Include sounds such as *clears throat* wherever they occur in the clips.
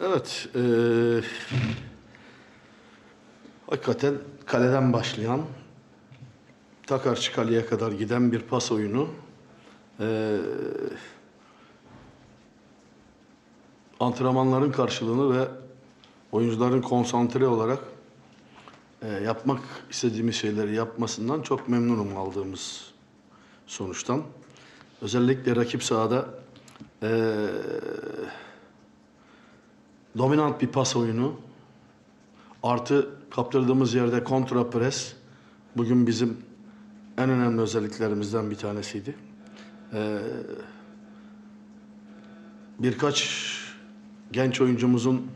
Evet. eee, hakikaten kaleden başlayan Takarçı kaleye kadar giden bir pas oyunu. Eee antrenmanların karşılığını ve oyuncuların konsantre olarak eee, yapmak istediğimiz şeyleri yapmasından çok memnunum aldığımız sonuçtan. Özellikle rakip sahada eee dominant bir pas oyunu artı kaptırdığımız yerde kontra pres bugün bizim en önemli özelliklerimizden bir tanesiydi. Ee, birkaç genç oyuncumuzun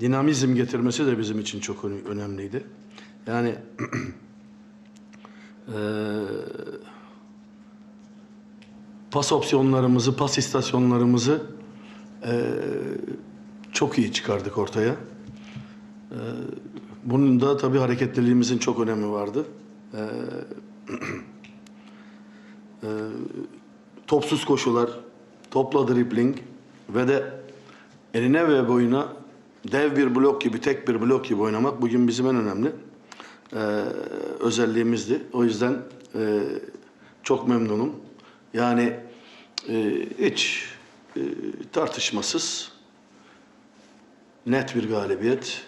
dinamizm getirmesi de bizim için çok öne- önemliydi. Yani eee, *clears throat* pas opsiyonlarımızı, pas istasyonlarımızı eee, çok iyi çıkardık ortaya. Ee, bunun da tabii hareketliliğimizin çok önemi vardı. Ee, *clears throat* e, topsuz koşular, topla dribling ve de eline ve boyuna dev bir blok gibi, tek bir blok gibi oynamak bugün bizim en önemli e, özelliğimizdi. O yüzden e, çok memnunum. Yani e, hiç e, tartışmasız net bir galibiyet.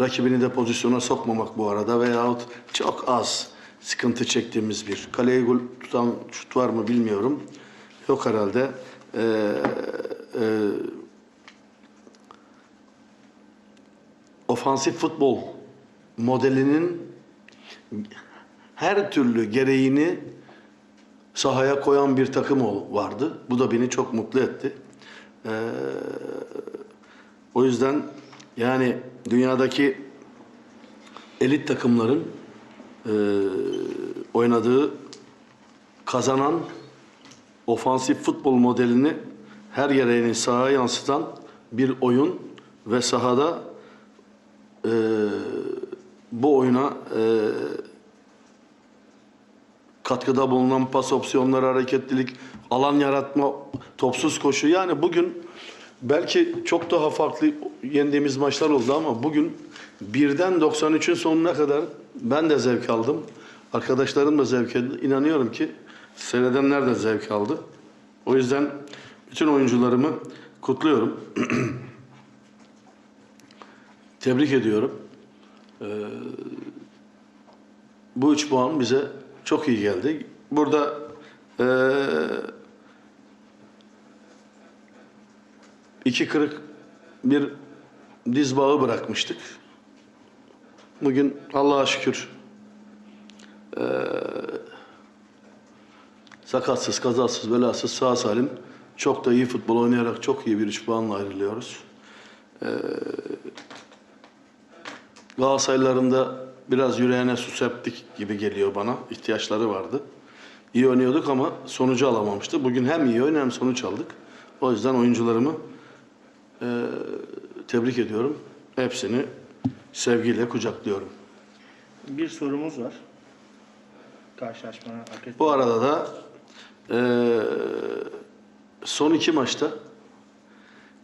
Rakibini de pozisyona sokmamak bu arada veyahut çok az sıkıntı çektiğimiz bir. Kaleye gol tutan şut var mı bilmiyorum. Yok herhalde. Ee, e, ofansif futbol modelinin her türlü gereğini sahaya koyan bir takım vardı. Bu da beni çok mutlu etti. Ee, o yüzden yani dünyadaki elit takımların e, oynadığı kazanan ofansif futbol modelini her yere sahaya yansıtan bir oyun ve sahada e, bu oyuna e, katkıda bulunan pas opsiyonları, hareketlilik, alan yaratma, topsuz koşu. Yani bugün belki çok daha farklı yendiğimiz maçlar oldu ama bugün birden 93'ün sonuna kadar ben de zevk aldım. Arkadaşlarım da zevk aldı. İnanıyorum ki seyredenler de zevk aldı. O yüzden bütün oyuncularımı kutluyorum. *clears throat* Tebrik ediyorum. Ee, bu üç puan bize çok iyi geldi. Burada eee, iki kırık bir diz bağı bırakmıştık. Bugün Allah'a şükür eee, sakatsız, kazasız, belasız, sağ salim çok da iyi futbol oynayarak çok iyi bir üç puanla ayrılıyoruz. Galatasaraylıların da biraz yüreğine su septik gibi geliyor bana. İhtiyaçları vardı. İyi oynuyorduk ama sonucu alamamıştı. Bugün hem iyi oyun hem sonuç aldık. O yüzden oyuncularımı eee, tebrik ediyorum. Hepsini sevgiyle kucaklıyorum. Bir sorumuz var. Akredite- Bu arada da eee, son iki maçta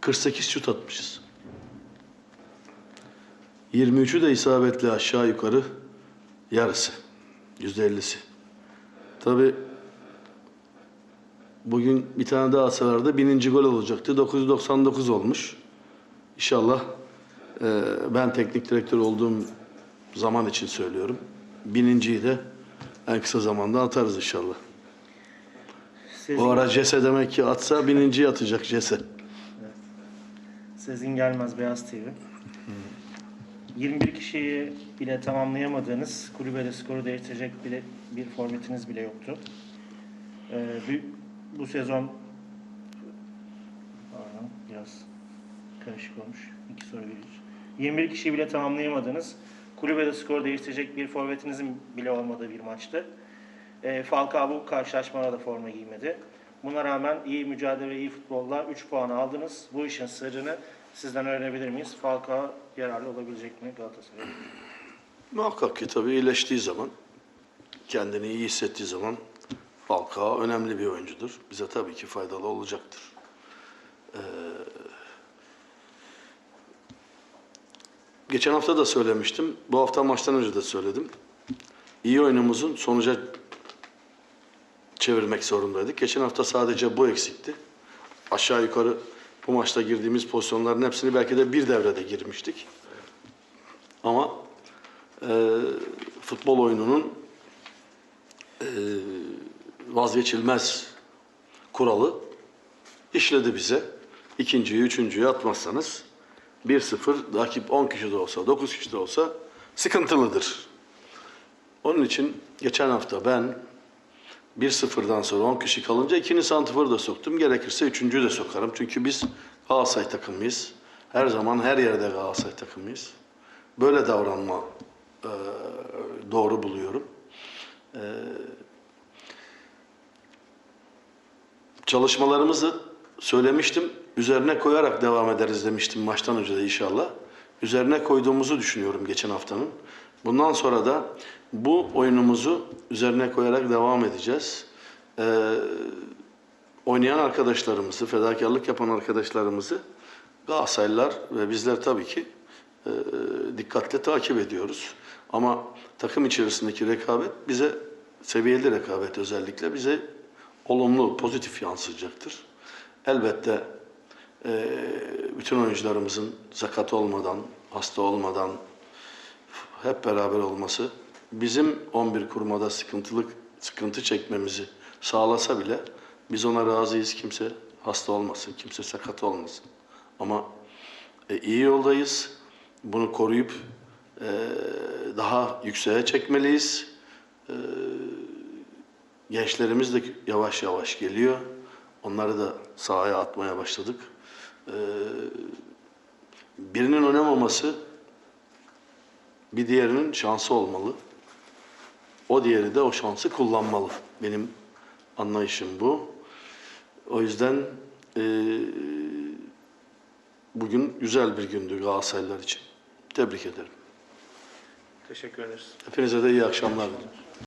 48 şut atmışız. 23'ü de isabetli aşağı yukarı yarısı. %50'si. Tabi bugün bir tane daha atsalardı bininci gol olacaktı. 999 olmuş. İnşallah eee, ben teknik direktör olduğum zaman için söylüyorum. Bininciyi de en kısa zamanda atarız inşallah. Sezin, O ara Cese demek ki atsa bininciyi atacak Cese. Sezin Gelmez Beyaz TV. 21 kişiyi bile tamamlayamadığınız kulübede skoru değiştirecek bile bir forvetiniz bile yoktu. Ee, bu, bu sezon Pardon, biraz karışık olmuş. İki soru bir. 21 kişiyi bile tamamlayamadınız. Kulübede skor değiştirecek bir forvetinizin bile olmadığı bir maçtı. E, Falcao bu karşılaşmada da forma giymedi. Buna rağmen iyi mücadele ve iyi futbolla 3 puan aldınız. Bu işin sırrını sizden öğrenebilir miyiz? Falcao yararlı olabilecek mi Galatasaray'a? Muhakkak ki tabii iyileştiği zaman, kendini iyi hissettiği zaman Falcao önemli bir oyuncudur. Bize tabii ki faydalı olacaktır. Ee, geçen hafta da söylemiştim. Bu hafta maçtan önce de söyledim. İyi oyunumuzun sonuca çevirmek zorundaydık. Geçen hafta sadece bu eksikti. Aşağı yukarı bu maçta girdiğimiz pozisyonların hepsini belki de bir devrede girmiştik. Ama e, futbol oyununun e, vazgeçilmez kuralı işledi bize. İkinciyi, üçüncüyü atmazsanız 1-0 rakip 10 kişi de olsa, 9 kişi de olsa sıkıntılıdır. Onun için geçen hafta ben 1-0'dan sonra 10 kişi kalınca ikinci santiforu da soktum. Gerekirse üçüncüyü de sokarım. Çünkü biz Galatasaray takımıyız. Her zaman her yerde Galatasaray takımıyız. Böyle davranma e, doğru buluyorum. E, çalışmalarımızı söylemiştim. Üzerine koyarak devam ederiz demiştim maçtan önce de inşallah. Üzerine koyduğumuzu düşünüyorum geçen haftanın. Bundan sonra da bu oyunumuzu üzerine koyarak devam edeceğiz. Ee, oynayan arkadaşlarımızı, fedakarlık yapan arkadaşlarımızı Galatasaraylılar ve bizler tabii ki e, dikkatle takip ediyoruz. Ama takım içerisindeki rekabet bize, seviyeli rekabet özellikle bize olumlu, pozitif yansıyacaktır. Elbette e, bütün oyuncularımızın sakat olmadan, hasta olmadan hep beraber olması bizim 11 kurmada sıkıntılık sıkıntı çekmemizi sağlasa bile biz ona razıyız. Kimse hasta olmasın, kimse sakat olmasın. Ama e, iyi yoldayız. Bunu koruyup e, daha yükseğe çekmeliyiz. E, gençlerimiz de yavaş yavaş geliyor. Onları da sahaya atmaya başladık. E, birinin oynamaması bir diğerinin şansı olmalı. O diğeri de o şansı kullanmalı. Benim anlayışım bu. O yüzden e, bugün güzel bir gündü Galatasaraylılar için. Tebrik ederim. Teşekkür ederiz. Hepinize de iyi akşamlar dilerim.